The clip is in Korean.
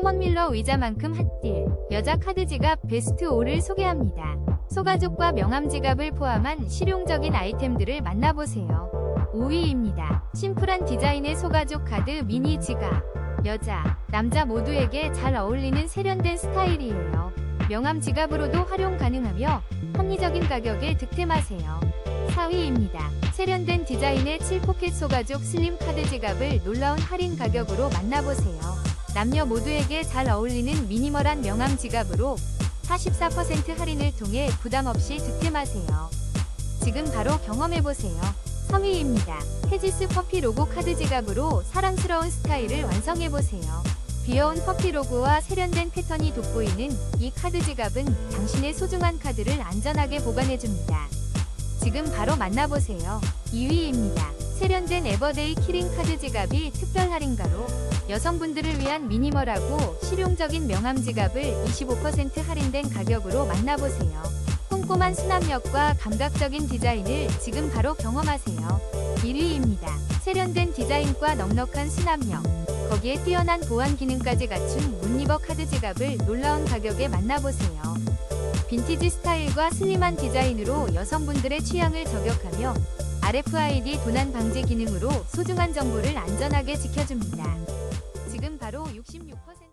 허먼밀러 의자만큼 핫딜, 여자 카드 지갑 베스트 5를 소개합니다. 소가죽과 명함 지갑을 포함한 실용적인 아이템들을 만나보세요. 5위입니다. 심플한 디자인의 소가죽 카드 미니 지갑. 여자, 남자 모두에게 잘 어울리는 세련된 스타일이에요. 명함 지갑으로도 활용 가능하며 합리적인 가격에 득템하세요. 4위입니다. 세련된 디자인의 7포켓 소가죽 슬림 카드 지갑을 놀라운 할인 가격으로 만나보세요. 남녀 모두에게 잘 어울리는 미니멀한 명함 지갑으로 44% 할인을 통해 부담 없이 득템하세요. 지금 바로 경험해보세요. 3위입니다. 헤지스 퍼피 로고 카드 지갑으로 사랑스러운 스타일을 완성해보세요. 귀여운 퍼피 로고와 세련된 패턴이 돋보이는 이 카드 지갑은 당신의 소중한 카드를 안전하게 보관해줍니다. 지금 바로 만나보세요. 2위입니다. 세련된 에버데이 키링 카드 지갑이 특별 할인가로 여성분들을 위한 미니멀하고 실용적인 명함 지갑을 25% 할인된 가격으로 만나보세요. 꼼꼼한 수납력과 감각적인 디자인을 지금 바로 경험하세요. 1위입니다. 세련된 디자인과 넉넉한 수납력, 거기에 뛰어난 보안 기능까지 갖춘 문리버 카드 지갑을 놀라운 가격에 만나보세요. 빈티지 스타일과 슬림한 디자인으로 여성분들의 취향을 저격하며 RFID 도난 방지 기능으로 소중한 정보를 안전하게 지켜줍니다. 지금 바로 66%